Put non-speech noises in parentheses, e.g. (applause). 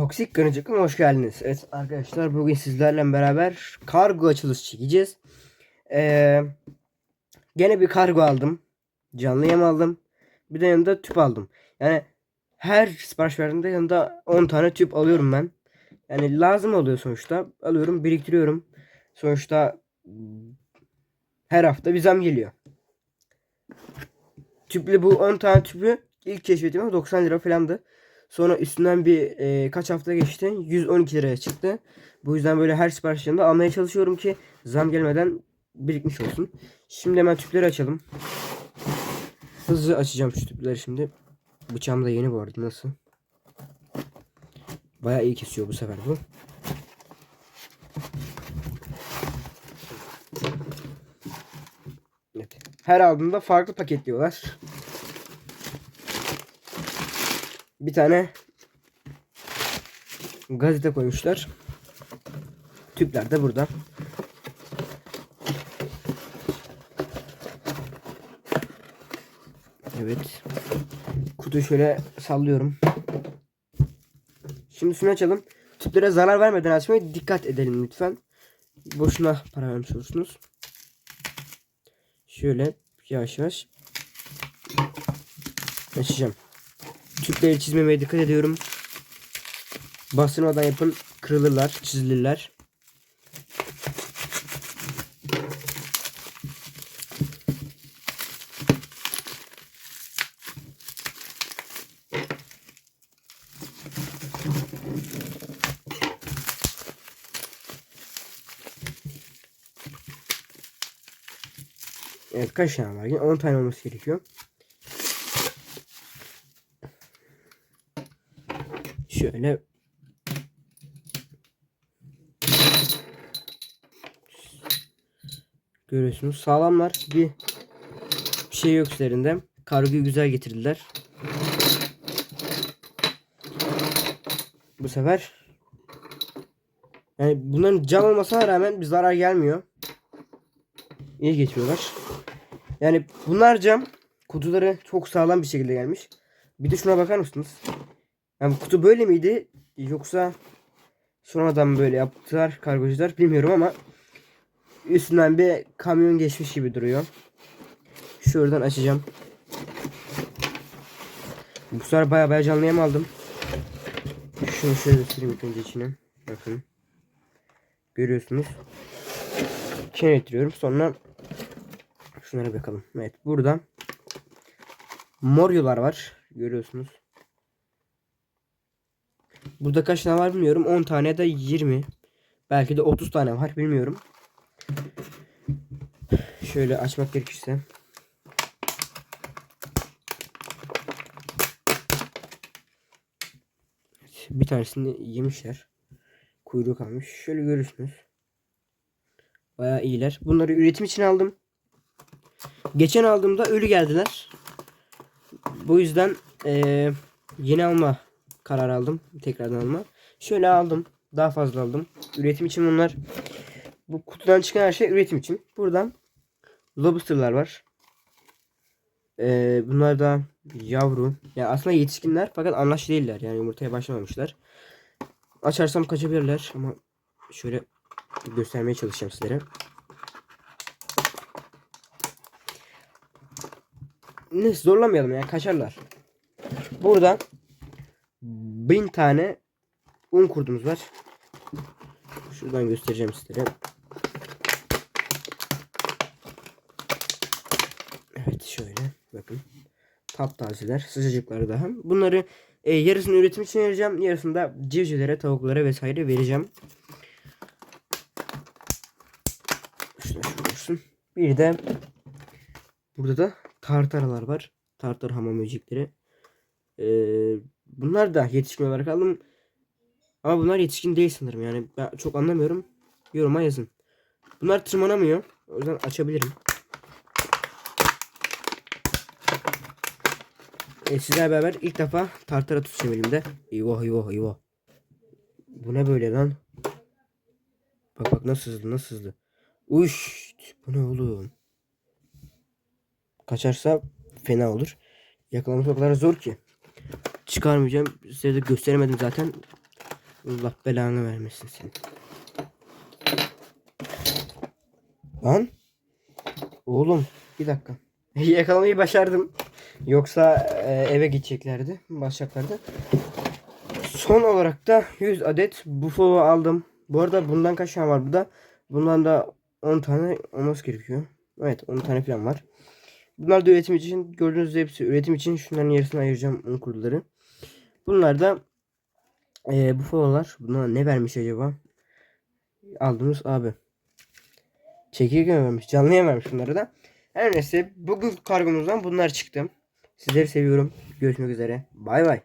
Toksik Gönücük'ün hoş geldiniz. Evet arkadaşlar bugün sizlerle beraber kargo açılışı çekeceğiz. Ee, gene bir kargo aldım. Canlı yem aldım. Bir de yanında tüp aldım. Yani her sipariş verdiğimde yanında 10 tane tüp alıyorum ben. Yani lazım oluyor sonuçta. Alıyorum biriktiriyorum. Sonuçta her hafta bir zam geliyor. Tüplü bu 10 tane tüpü ilk keşfettiğimde 90 lira falandı. Sonra üstünden bir e, kaç hafta geçti. 112 liraya çıktı. Bu yüzden böyle her sipariş yanında almaya çalışıyorum ki zam gelmeden birikmiş olsun. Şimdi hemen tüpleri açalım. Hızlı açacağım şu tüpleri şimdi. Bıçağım da yeni bu arada. Nasıl? Bayağı iyi kesiyor bu sefer bu. Evet. Her aldığımda farklı paketliyorlar. Bir tane gazete koymuşlar. Tüpler de burada. Evet. Kutuyu şöyle sallıyorum. Şimdi şunu açalım. Tüplere zarar vermeden açmaya dikkat edelim lütfen. Boşuna para vermiş olursunuz. Şöyle yavaş yavaş açacağım. Tüpleri çizmemeye dikkat ediyorum. Bastırmadan yapın. Kırılırlar, çizilirler. Evet kaç tane var? Yine 10 tane olması gerekiyor. Şöyle Görüyorsunuz sağlamlar bir bir şey yok üzerinde. Kargoyu güzel getirdiler. Bu sefer yani bunların cam olmasına rağmen bir zarar gelmiyor. İyi geçiyorlar. Yani bunlar cam. Kutuları çok sağlam bir şekilde gelmiş. Bir de şuna bakar mısınız? Yani kutu böyle miydi? Yoksa sonradan mı böyle yaptılar kargocular bilmiyorum ama üstünden bir kamyon geçmiş gibi duruyor. Şuradan açacağım. Bu sefer baya baya canlı yem aldım. Şunu şöyle ilk önce içine. Bakın. Görüyorsunuz. İçine getiriyorum. Sonra şunlara bakalım. Evet burada moryolar var. Görüyorsunuz. Burada kaç tane var bilmiyorum. 10 tane de 20. Belki de 30 tane var bilmiyorum. Şöyle açmak gerekirse. Bir tanesini yemişler. Kuyruğu kalmış. Şöyle görürsünüz. Bayağı iyiler. Bunları üretim için aldım. Geçen aldığımda ölü geldiler. Bu yüzden eee, yeni alma karar aldım. Tekrardan alma. Şöyle aldım. Daha fazla aldım. Üretim için bunlar. Bu kutudan çıkan her şey üretim için. Buradan lobsterlar var. Ee, bunlar da yavru. Yani aslında yetişkinler fakat anlaşlı değiller. Yani yumurtaya başlamamışlar. Açarsam kaçabilirler ama şöyle göstermeye çalışacağım sizlere. Ne zorlamayalım ya kaçarlar. Burada bin tane un kurdumuz var. Şuradan göstereceğim sizlere. Evet şöyle bakın. Taptazeler, sıcacıkları daha. Bunları e, yarısını üretim için vereceğim. Yarısını da civcivlere, tavuklara vesaire vereceğim. Şurada şu olsun. Bir de burada da tartaralar var. Tartar hamam böcekleri. Ee, bunlar da yetişkin olarak aldım. Ama bunlar yetişkin değil sanırım yani. Ben çok anlamıyorum. Yoruma yazın. Bunlar tırmanamıyor. O yüzden açabilirim. E, sizlerle beraber ilk defa tartara tutacağım elimde. Eyvah eyvah eyvah. Bu ne böyle lan? Bak bak nasıl hızlı nasıl hızlı. Uş, bu ne oğlum? Kaçarsa fena olur. Yakalaması o kadar zor ki. Çıkarmayacağım. Size de gösteremedim zaten. Allah belanı vermesin seni. Lan. Oğlum bir dakika. (laughs) Yakalamayı başardım. Yoksa e, eve gideceklerdi. Başlayacaklardı. Son olarak da 100 adet buffalo aldım. Bu arada bundan kaç tane var burada? Bundan da 10 tane olması gerekiyor. Evet 10 tane falan var. Bunlar da üretim için gördüğünüz hepsi üretim için şunların yarısını ayıracağım un kurduları. Bunlar da e, buffalo'lar. Buna ne vermiş acaba? Aldığımız abi. Çekirge mi vermiş? Canlıya vermiş bunları da. Her neyse bugün kargomuzdan bunlar çıktı. Sizleri seviyorum. Görüşmek üzere. Bay bay.